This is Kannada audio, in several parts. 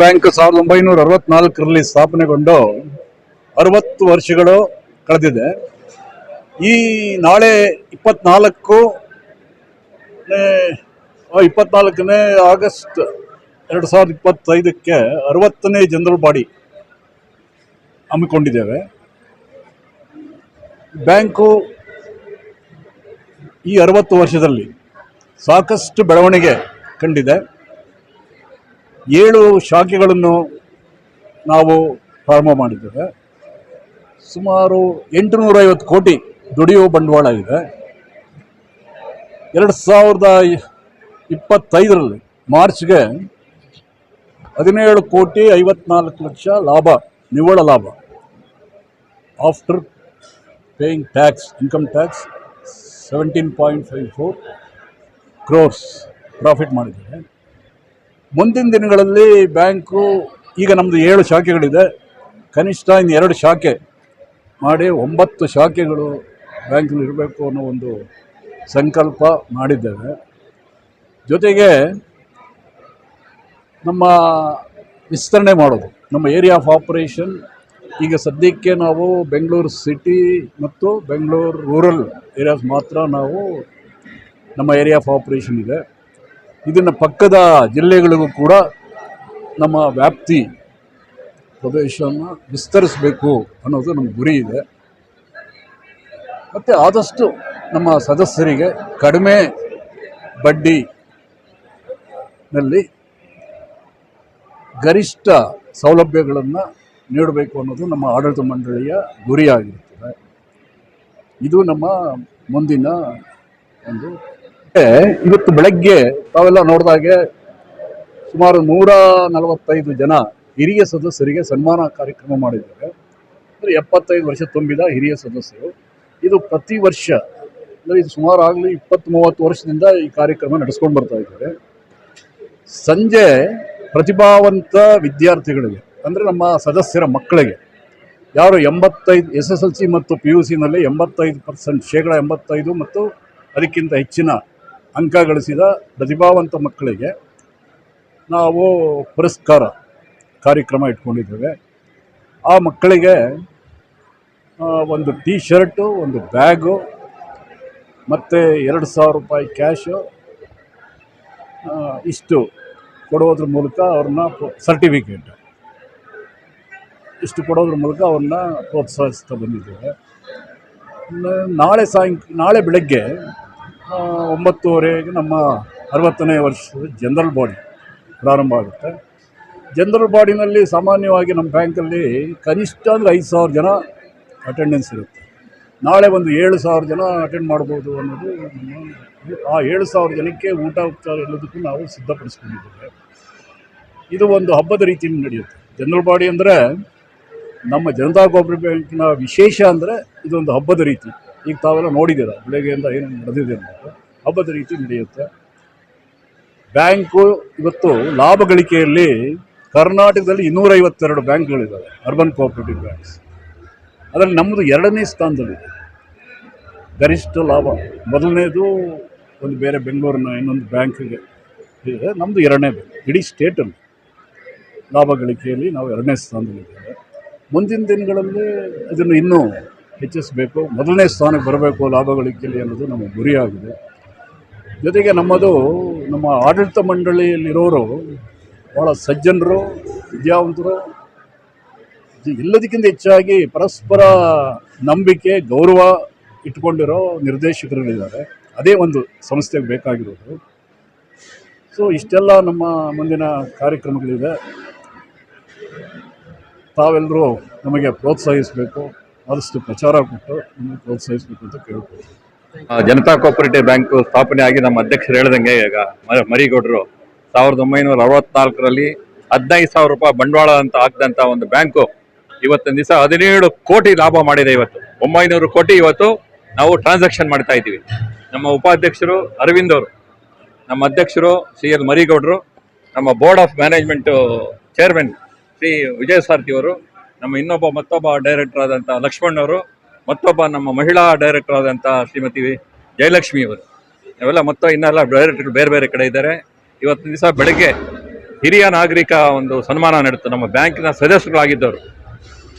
ಬ್ಯಾಂಕ್ ಸಾವಿರದ ಒಂಬೈನೂರ ಅರವತ್ನಾಲ್ಕರಲ್ಲಿ ಸ್ಥಾಪನೆಗೊಂಡು ಅರವತ್ತು ವರ್ಷಗಳು ಕಳೆದಿದೆ. ಈ ನಾಳೆ ಇಪ್ಪತ್ನಾಲ್ಕು ಇಪ್ಪತ್ನಾಲ್ಕನೇ ಆಗಸ್ಟ್ ಎರಡು ಸಾವಿರದ ಇಪ್ಪತ್ತೈದಕ್ಕೆ ಅರವತ್ತನೇ ಜನರಲ್ ಬಾಡಿ ಹಮ್ಮಿಕೊಂಡಿದ್ದೇವೆ. ಬ್ಯಾಂಕು ಈ ಅರವತ್ತು ವರ್ಷದಲ್ಲಿ ಸಾಕಷ್ಟು ಬೆಳವಣಿಗೆ ಕಂಡಿದೆ. ಏಳು ಶಾಖೆಗಳನ್ನು ನಾವು ಪ್ರಾರಂಭ ಮಾಡಿದ್ದೇವೆ. ಸುಮಾರು ಎಂಟುನೂರೈವತ್ತು ಕೋಟಿ ದುಡಿಯುವ ಬಂಡವಾಳ ಇದೆ. ಎರಡು ಸಾವಿರದ ಇಪ್ಪತ್ತೈದರಲ್ಲಿ ಮಾರ್ಚ್ಗೆ ಹದಿನೇಳು ಕೋಟಿ ಐವತ್ನಾಲ್ಕು ಲಕ್ಷ ಲಾಭ, ನಿವ್ವಳ ಲಾಭ. After paying tax, income tax seventeen point five four crores profit ಮಾಡಿದ್ದೇವೆ. ಮುಂದಿನ ದಿನಗಳಲ್ಲಿ ಬ್ಯಾಂಕು, ಈಗ ನಮ್ಮದು ಏಳು ಶಾಖೆಗಳಿದೆ. ಕನಿಷ್ಠ ಇನ್ನು ಎರಡು ಶಾಖೆ ಮಾಡಿ ಒಂಬತ್ತು ಶಾಖೆಗಳು ಬ್ಯಾಂಕಲ್ಲಿ ಇರಬೇಕು ಅನ್ನೋ ಒಂದು ಸಂಕಲ್ಪ ಮಾಡಿದ್ದೇವೆ. ಜೊತೆಗೆ ನಮ್ಮ ವಿಸ್ತರಣೆ ಮಾಡೋದು, ನಮ್ಮ ಏರಿಯಾ ಆಫ್ ಆಪರೇಷನ್, ಈಗ ಸದ್ಯಕ್ಕೆ ನಾವು ಬೆಂಗಳೂರು ಸಿಟಿ ಮತ್ತು ಬೆಂಗಳೂರು ರೂರಲ್ ಏರಿಯಾಸ್ ಮಾತ್ರ ನಾವು ನಮ್ಮ ಏರಿಯಾ ಆಫ್ ಆಪರೇಷನ್ ಇದೆ. ಇದನ್ನು ಪಕ್ಕದ ಜಿಲ್ಲೆಗಳಿಗೂ ಕೂಡ ನಮ್ಮ ವ್ಯಾಪ್ತಿ ಪ್ರದೇಶವನ್ನು ವಿಸ್ತರಿಸಬೇಕು ಅನ್ನೋದು ನಮ್ಮ ಗುರಿ ಇದೆ. ಮತ್ತು ಆದಷ್ಟು ನಮ್ಮ ಸದಸ್ಯರಿಗೆ ಕಡಿಮೆ ಬಡ್ಡಿನಲ್ಲಿ ಗರಿಷ್ಠ ಸೌಲಭ್ಯಗಳನ್ನು ನೀಡಬೇಕು ಅನ್ನೋದು ನಮ್ಮ ಆಡಳಿತ ಮಂಡಳಿಯ ಗುರಿಯಾಗಿರುತ್ತದೆ. ಇದು ನಮ್ಮ ಮುಂದಿನ ಒಂದು ಇವತ್ತು ಬೆಳಗ್ಗೆ ತಾವೆಲ್ಲ ನೋಡಿದಾಗೆ ಸುಮಾರು ನೂರ ನಲವತ್ತೈದು ಜನ ಹಿರಿಯ ಸದಸ್ಯರಿಗೆ ಸನ್ಮಾನ ಕಾರ್ಯಕ್ರಮ ಮಾಡಿದ್ದಾರೆ. ಅಂದರೆ ಎಪ್ಪತ್ತೈದು ವರ್ಷ ತುಂಬಿದ ಹಿರಿಯ ಸದಸ್ಯರು. ಇದು ಪ್ರತಿ ವರ್ಷ, ಅಂದರೆ ಇದು ಸುಮಾರು ಆಗಲಿ ಇಪ್ಪತ್ತು ಮೂವತ್ತು ವರ್ಷದಿಂದ ಈ ಕಾರ್ಯಕ್ರಮ ನಡೆಸ್ಕೊಂಡು ಬರ್ತಾ ಇದ್ದಾರೆ. ಸಂಜೆ ಪ್ರತಿಭಾವಂತ ವಿದ್ಯಾರ್ಥಿಗಳಿಗೆ, ಅಂದರೆ ನಮ್ಮ ಸದಸ್ಯರ ಮಕ್ಕಳಿಗೆ, ಯಾರು ಎಂಬತ್ತೈದು ಎಸ್ ಎಸ್ ಎಲ್ ಸಿ ಮತ್ತು ಪಿ ಯು ಸಿನಲ್ಲಿ ಎಂಬತ್ತೈದು ಪರ್ಸೆಂಟ್ ಶೇಕಡ ಎಂಬತ್ತೈದು ಮತ್ತು ಅದಕ್ಕಿಂತ ಹೆಚ್ಚಿನ ಅಂಕ ಗಳಿಸಿದ ಪ್ರತಿಭಾವಂತ ಮಕ್ಕಳಿಗೆ ನಾವು ಪುರಸ್ಕಾರ ಕಾರ್ಯಕ್ರಮ ಇಟ್ಕೊಂಡಿದ್ದೇವೆ. ಆ ಮಕ್ಕಳಿಗೆ ಒಂದು ಟೀ ಶರ್ಟು ಒಂದು ಬ್ಯಾಗು, ಮತ್ತು ಎರಡು ಸಾವಿರ ರೂಪಾಯಿ ಕ್ಯಾಶು ಇಷ್ಟು ಕೊಡೋದ್ರ ಮೂಲಕ ಅವ್ರನ್ನ ಸರ್ಟಿಫಿಕೇಟ್. ಇಷ್ಟು ಕೊಡೋದ್ರ ಮೂಲಕ ಅವ್ರನ್ನ ಪ್ರೋತ್ಸಾಹಿಸ್ತಾ ಬಂದಿದ್ದೇವೆ. ನಾಳೆ ಸಾಯಂಕ, ನಾಳೆ ಬೆಳಗ್ಗೆ ಒಂಬತ್ತುವರೆಗೆ ನಮ್ಮ ಅರವತ್ತನೇ ವರ್ಷದ ಜನರಲ್ ಬಾಡಿ ಪ್ರಾರಂಭ ಆಗುತ್ತೆ. ಜನರಲ್ ಬಾಡಿನಲ್ಲಿ ಸಾಮಾನ್ಯವಾಗಿ ನಮ್ಮ ಬ್ಯಾಂಕಲ್ಲಿ ಕನಿಷ್ಠ ಅಂದರೆ ಐದು ಸಾವಿರ ಜನ ಅಟೆಂಡೆನ್ಸ್ ಇರುತ್ತೆ. ನಾಳೆ ಒಂದು ಏಳು ಸಾವಿರ ಜನ ಅಟೆಂಡ್ ಮಾಡ್ಬೋದು ಅನ್ನೋದು ಆ ಏಳು ಸಾವಿರ ಜನಕ್ಕೆ ಊಟ, ಉಪಚಾರ ಎಲ್ಲದಕ್ಕೂ ನಾವು ಸಿದ್ಧಪಡಿಸ್ಕೊಂಡಿದ್ದೇವೆ. ಇದು ಒಂದು ಹಬ್ಬದ ರೀತಿಯಲ್ಲಿ ನಡೆಯುತ್ತೆ. ಜನರಲ್ ಬಾಡಿ ಅಂದರೆ ನಮ್ಮ ಜನತಾ ಕೋಪರೇಟಿವ್ ಬ್ಯಾಂಕಿನ ವಿಶೇಷ ಅಂದರೆ ಇದೊಂದು ಹಬ್ಬದ ರೀತಿ. ಈಗ ತಾವೆಲ್ಲ ನೋಡಿದ್ದೀರ? ಬೆಳಗ್ಗೆಯಿಂದ ಏನು ನಡೆದಿದೆ ಅಂತ. ಹಬ್ಬದ ರೀತಿ ನಡೆಯುತ್ತೆ. ಬ್ಯಾಂಕು ಇವತ್ತು ಲಾಭ ಗಳಿಕೆಯಲ್ಲಿ ಕರ್ನಾಟಕದಲ್ಲಿ ಇನ್ನೂರೈವತ್ತೆರಡು ಬ್ಯಾಂಕ್ಗಳಿದ್ದಾವೆ, ಅರ್ಬನ್ ಕೋಆಪರೇಟಿವ್ ಬ್ಯಾಂಕ್ಸ್. ಅದರಲ್ಲಿ ನಮ್ಮದು ಎರಡನೇ ಸ್ಥಾನದಲ್ಲಿದೆ. ಗರಿಷ್ಠ ಲಾಭ. ಮೊದಲನೇದು ಒಂದು ಬೇರೆ ಬೆಂಗಳೂರಿನ ಇನ್ನೊಂದು ಬ್ಯಾಂಕಿಗೆ. ಇದೆ. ನಮ್ಮದು ಎರಡನೇ ಬ್ಯಾಂಕ್. ಇಡೀ ಸ್ಟೇಟಲ್ಲಿ ಲಾಭ ಗಳಿಕೆಯಲ್ಲಿ ನಾವು ಎರಡನೇ ಸ್ಥಾನದಲ್ಲಿದ್ದೇವೆ. ಮುಂದಿನ ದಿನಗಳಲ್ಲಿ ಇದನ್ನು ಇನ್ನೂ ಹೆಚ್ಚಿಸಬೇಕು. ಮೊದಲನೇ ಸ್ಥಾನಕ್ಕೆ ಬರಬೇಕು ಲಾಭ ಗಳಿಕೆಯಲ್ಲಿ ಅನ್ನೋದು ನಮ್ಮ ಗುರಿಯಾಗಿದೆ. ಜೊತೆಗೆ ನಮ್ಮದು, ನಮ್ಮ ಆಡಳಿತ ಮಂಡಳಿಯಲ್ಲಿರೋರು ಭಾಳ ಸಜ್ಜನರು, ವಿದ್ಯಾವಂತರು ಎಲ್ಲದಕ್ಕಿಂತ ಹೆಚ್ಚಾಗಿ ಪರಸ್ಪರ ನಂಬಿಕೆ, ಗೌರವ ಇಟ್ಕೊಂಡಿರೋ ನಿರ್ದೇಶಕರುಗಳಿದ್ದಾರೆ. ಅದೇ ಒಂದು ಸಂಸ್ಥೆಗೆ ಬೇಕಾಗಿರೋದು. ಸೊ, ಇಷ್ಟೆಲ್ಲ ನಮ್ಮ ಮುಂದಿನ ಕಾರ್ಯಕ್ರಮಗಳಿದೆ. ತಾವೆಲ್ಲರೂ ನಮಗೆ ಪ್ರೋತ್ಸಾಹಿಸಬೇಕು. ಆದಷ್ಟು ಪ್ರಚಾರ ಕೊಟ್ಟು ನಮಗೆ ಪ್ರೋತ್ಸಾಹಿಸಬೇಕು ಅಂತ ಕೇಳ್ಬೋದು ಜನತಾ ಕೋಪರೇಟಿವ್ ಬ್ಯಾಂಕ್ ಸ್ಥಾಪನೆ ಆಗಿ ನಮ್ಮ ಅಧ್ಯಕ್ಷರು ಹೇಳ್ದಂಗೆ ಈಗ ಮರಿಗೌಡರು ಸಾವಿರದ ಒಂಬೈನೂರ ಅರವತ್ನಾಲ್ಕರಲ್ಲಿ ಹದಿನೈದು ಸಾವಿರ ರೂಪಾಯಿ ಬಂಡವಾಳ ಅಂತ ಹಾಕಿದಂತ ಒಂದು ಬ್ಯಾಂಕು ಇವತ್ತಿನ ದಿವಸ ಹದಿನೇಳು ಕೋಟಿ ಲಾಭ ಮಾಡಿದೆ ಇವತ್ತು. ಒಂಬೈನೂರು ಕೋಟಿ ಇವತ್ತು ನಾವು ಟ್ರಾನ್ಸಾಕ್ಷನ್ ಮಾಡ್ತಾ ಇದ್ದೀವಿ. ನಮ್ಮ ಉಪಾಧ್ಯಕ್ಷರು ಅರವಿಂದ್ ಅವರು, ನಮ್ಮ ಅಧ್ಯಕ್ಷರು ಸಿ ಎಲ್ ಮರಿಗೌಡರು, ನಮ್ಮ board of management chairman Shri Vijaya Sarathi ಅವರು ನಮ್ಮ ಇನ್ನೊಬ್ಬ ಮತ್ತೊಬ್ಬ ಡೈರೆಕ್ಟರ್ ಆದಂಥ ಲಕ್ಷ್ಮಣ್ ಅವರು, ಮತ್ತೊಬ್ಬ ನಮ್ಮ ಮಹಿಳಾ ಡೈರೆಕ್ಟರ್ ಆದಂಥ ಶ್ರೀಮತಿ ಜಯಲಕ್ಷ್ಮಿ ಅವರು. ಇವೆಲ್ಲ ಮತ್ತೆ ಇನ್ನೆಲ್ಲ ಡೈರೆಕ್ಟರ್ ಬೇರೆ ಬೇರೆ ಕಡೆ ಇದ್ದಾರೆ. ಇವತ್ತಿನ ದಿವಸ ಬೆಳಗ್ಗೆ ಹಿರಿಯ ನಾಗರಿಕ ಒಂದು ಸನ್ಮಾನ ನಡೆತು. ನಮ್ಮ ಬ್ಯಾಂಕಿನ ಸದಸ್ಯರುಗಳಾಗಿದ್ದವರು.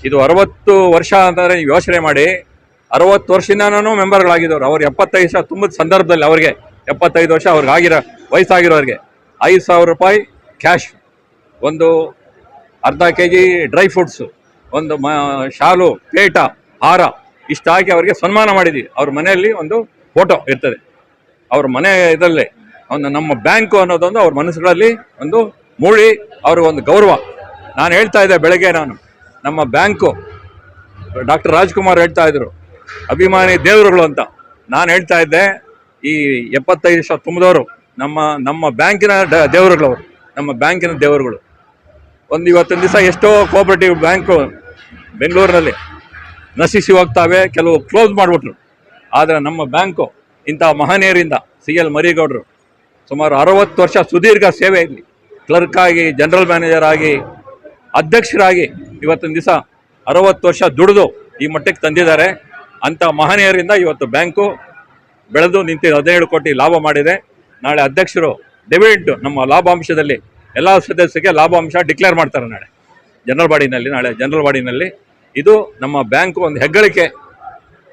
ಇದು ಅರವತ್ತು ವರ್ಷ ಅಂತಂದರೆ ನೀವು ಯೋಚನೆ ಮಾಡಿ, ಅರವತ್ತು ವರ್ಷದಿಂದನೂ ಮೆಂಬರ್ಗಳಾಗಿದ್ದವರು. ಅವ್ರು ಎಪ್ಪತ್ತೈದು ವರ್ಷ ತುಂಬಿದ ಸಂದರ್ಭದಲ್ಲಿ ಅವ್ರಿಗೆ ಎಪ್ಪತ್ತೈದು ವರ್ಷ ಅವ್ರಿಗೆ ಆಗಿರೋ ವಯಸ್ಸಾಗಿರೋರಿಗೆ ಐದು ಸಾವಿರ ರೂಪಾಯಿ ಕ್ಯಾಶ್, ಒಂದು ಅರ್ಧ ಕೆ ಜಿ ಡ್ರೈ ಫ್ರೂಟ್ಸು. ಒಂದು ಶಾಲು ಪ್ಲೇಟ ಹಾರ ಇಷ್ಟು ಹಾಕಿ ಅವರಿಗೆ ಸನ್ಮಾನ ಮಾಡಿದ್ದೀವಿ ಅವ್ರ ಮನೆಯಲ್ಲಿ ಒಂದು ಫೋಟೋ ಇರ್ತದೆ. ಅವ್ರ ಮನೆ ಇದರಲ್ಲಿ ಒಂದು ನಮ್ಮ ಬ್ಯಾಂಕು ಅನ್ನೋದೊಂದು ಅವ್ರ ಮನಸ್ಸುಗಳಲ್ಲಿ ಒಂದು ಮೂಳಿ ಅವ್ರ ಒಂದು ಗೌರವ. ನಾನು ಹೇಳ್ತಾ ಇದ್ದೆ ಬೆಳಗ್ಗೆ ನಾನು, ನಮ್ಮ ಬ್ಯಾಂಕು ಡಾಕ್ಟರ್ ರಾಜ್ಕುಮಾರ್ ಹೇಳ್ತಾ ಇದ್ರು, ಅಭಿಮಾನಿ ದೇವರುಗಳು ಅಂತ. ನಾನು ಹೇಳ್ತಾ ಇದ್ದೆ, ಈ ಎಪ್ಪತ್ತೈದು ವರ್ಷ ತುಂಬಿದವರು ನಮ್ಮ ನಮ್ಮ ಬ್ಯಾಂಕಿನ ದೇವರುಗಳವರು, ನಮ್ಮ ಬ್ಯಾಂಕಿನ ದೇವರುಗಳು. ಒಂದು ಇವತ್ತಿನ ದಿವಸ ಎಷ್ಟೋ ಕೋಆಪರೇಟಿವ್ ಬ್ಯಾಂಕು ಬೆಂಗಳೂರಿನಲ್ಲಿ ನಶಿಸಿ ಹೋಗ್ತಾವೆ ಕೆಲವು ಕ್ಲೋಸ್ ಮಾಡಿಬಿಟ್ರು. ಆದರೆ ನಮ್ಮ ಬ್ಯಾಂಕು ಇಂಥ ಮಹನೀಯರಿಂದ ಸಿ ಎಲ್ ಮರಿಗೌಡರು ಸುಮಾರು ಅರವತ್ತು ವರ್ಷ ಸುದೀರ್ಘ ಸೇವೆ ಇಲ್ಲಿ. ಕ್ಲರ್ಕ್ ಆಗಿ ಜನರಲ್ ಮ್ಯಾನೇಜರ್ ಆಗಿ, ಅಧ್ಯಕ್ಷರಾಗಿ ಇವತ್ತಿನ ದಿವಸ ಅರವತ್ತು ವರ್ಷ ದುಡಿದು ಈ ಮಟ್ಟಕ್ಕೆ ತಂದಿದ್ದಾರೆ. ಅಂಥ ಮಹನೀಯರಿಂದ ಇವತ್ತು ಬ್ಯಾಂಕು ಬೆಳೆದು ನಿಂತು ಹದಿನೇಳು ಕೋಟಿ ಲಾಭ ಮಾಡಿದೆ. ನಾಳೆ ಅಧ್ಯಕ್ಷರು ಡಿವಿಡೆಂಟ್ ನಮ್ಮ ಲಾಭಾಂಶದಲ್ಲಿ ಎಲ್ಲ ಸದಸ್ಯರಿಗೆ ಲಾಭಾಂಶ ಡಿಕ್ಲೇರ್ ಮಾಡ್ತಾರೆ ನಾಳೆ. ಜನರಲ್ ಬಾಡಿನಲ್ಲಿ ನಾಳೆ ಜನರಲ್ ಬಾಡಿನಲ್ಲಿ ಇದು ನಮ್ಮ ಬ್ಯಾಂಕು ಒಂದು ಹೆಗ್ಗಳಿಕೆ.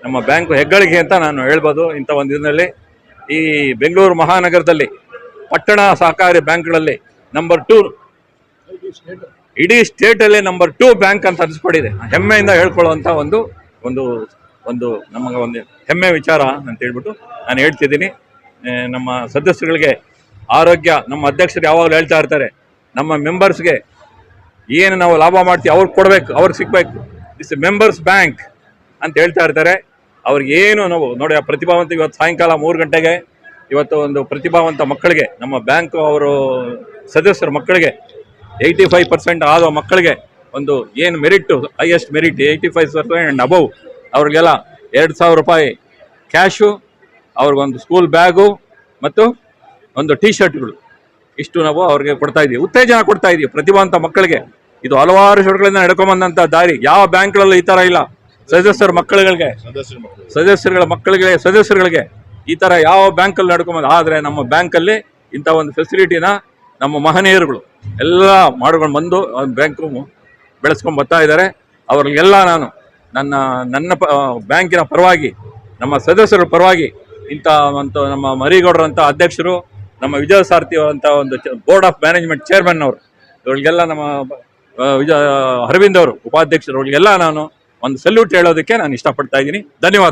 ನಮ್ಮ ಬ್ಯಾಂಕು ಹೆಗ್ಗಳಿಕೆ ಅಂತ ನಾನು ಹೇಳ್ಬೋದು ಇಂಥ ಒಂದು ಇದರಲ್ಲಿ ಈ ಬೆಂಗಳೂರು ಮಹಾನಗರದಲ್ಲಿ ಪಟ್ಟಣ ಸಹಕಾರಿ ಬ್ಯಾಂಕ್ಗಳಲ್ಲಿ ನಂಬರ್ ಟೂ ಇಡೀ ಸ್ಟೇಟಲ್ಲಿ ನಂಬರ್ ಟೂ ಬ್ಯಾಂಕ್ ಅಂತ ಅನಿಸ್ಕೊಂಡಿದೆ. ಹೆಮ್ಮೆಯಿಂದ ಹೇಳ್ಕೊಳ್ಳುವಂಥ ಒಂದು ಒಂದು ಒಂದು ನಮಗೆ ಒಂದು ಹೆಮ್ಮೆ ವಿಚಾರ ಅಂತ ಹೇಳ್ಬಿಟ್ಟು ನಾನು ಹೇಳ್ತಿದ್ದೀನಿ. ನಮ್ಮ ಸದಸ್ಯರುಗಳಿಗೆ ಆರೋಗ್ಯ, ನಮ್ಮ ಅಧ್ಯಕ್ಷರು ಯಾವಾಗಲೂ ಹೇಳ್ತಾ ಇರ್ತಾರೆ, ನಮ್ಮ ಮೆಂಬರ್ಸ್ಗೆ ಏನು ನಾವು ಲಾಭ ಮಾಡ್ತೀವಿ ಅವ್ರಿಗೆ ಕೊಡಬೇಕು, ಅವ್ರಿಗೆ ಸಿಗಬೇಕು. ದಿಸ್ ಮೆಂಬರ್ಸ್ ಬ್ಯಾಂಕ್ ಅಂತ ಹೇಳ್ತಾ ಇರ್ತಾರೆ. ಅವ್ರಿಗೆ ಏನು ನಾವು ನೋಡಿ, ಆ ಪ್ರತಿಭಾವಂತ ಇವತ್ತು ಸಾಯಂಕಾಲ ಮೂರು ಗಂಟೆಗೆ ಇವತ್ತು ಒಂದು ಪ್ರತಿಭಾವಂತ ಮಕ್ಕಳಿಗೆ, ನಮ್ಮ ಬ್ಯಾಂಕು ಅವರು ಸದಸ್ಯರ ಮಕ್ಕಳಿಗೆ ಏಯ್ಟಿ ಫೈವ್ ಪರ್ಸೆಂಟ್ ಆದ ಮಕ್ಕಳಿಗೆ ಒಂದು ಏನು merit highest merit eighty five percent and above ಅವ್ರಿಗೆಲ್ಲ ಎರಡು ಸಾವಿರ ರೂಪಾಯಿ ಕ್ಯಾಶು ಅವ್ರಿಗೊಂದು ಸ್ಕೂಲ್ ಬ್ಯಾಗು ಮತ್ತು ಒಂದು ಟೀ ಶರ್ಟ್ಗಳು ಇಷ್ಟು ನಾವು ಅವ್ರಿಗೆ ಕೊಡ್ತಾ ಇದೀವಿ. ಉತ್ತೇಜನ ಕೊಡ್ತಾ ಇದೀವಿ ಪ್ರತಿಭಾವಂತ ಮಕ್ಕಳಿಗೆ. ಇದು ಹಲವಾರು ಶೋಟ್ಗಳಿಂದ ನಡ್ಕೊಂಬಂದಂತ ದಾರಿ. ಯಾವ ಬ್ಯಾಂಕ್ಗಳಲ್ಲೂ ಈ ತರ ಇಲ್ಲ. ಸದಸ್ಯರ ಮಕ್ಕಳುಗಳಿಗೆ ಸದಸ್ಯರುಗಳ ಮಕ್ಕಳಿಗೆ ಸದಸ್ಯರುಗಳಿಗೆ ಈ ತರ ಯಾವ ಬ್ಯಾಂಕಲ್ಲಿ ನಡ್ಕೊಂಬಂದು ಆದರೆ ನಮ್ಮ ಬ್ಯಾಂಕಲ್ಲಿ ಇಂಥ ಒಂದು ಫೆಸಿಲಿಟಿನ ನಮ್ಮ ಮಹನೀಯರುಗಳು ಎಲ್ಲ ಮಾಡ್ಕೊಂಡು ಬಂದು ಬ್ಯಾಂಕ್ ಬೆಳೆಸ್ಕೊಂಡು ಬರ್ತಾ ಇದ್ದಾರೆ. ಅವ್ರಿಗೆಲ್ಲ ನಾನು ನನ್ನ ನನ್ನ ಪ ಬ್ಯಾಂಕಿನ ಪರವಾಗಿ ನಮ್ಮ ಸದಸ್ಯರ ಪರವಾಗಿ ಇಂಥ ಒಂದು ನಮ್ಮ ಮರಿಗೌಡರಂಥ ಅಧ್ಯಕ್ಷರು ನಮ್ಮ ವಿಜಯ ಸಾರಥಿ ಅಂತ ಒಂದು ಬೋರ್ಡ್ ಆಫ್ ಮ್ಯಾನೇಜ್ಮೆಂಟ್ ಚೇರ್ಮನ್ ಅವರು ಇವರಿಗೆಲ್ಲ ನಮ್ಮ ಅರವಿಂದ್ ಅವರು ಉಪಾಧ್ಯಕ್ಷರು ಎಲ್ಲ ನಾನು ಒಂದು ಸಲ್ಯೂಟ್ ಹೇಳೋದಕ್ಕೆ ನಾನು ಇಷ್ಟಪಡ್ತಾ ಇದ್ದೀನಿ. ಧನ್ಯವಾದಗಳು.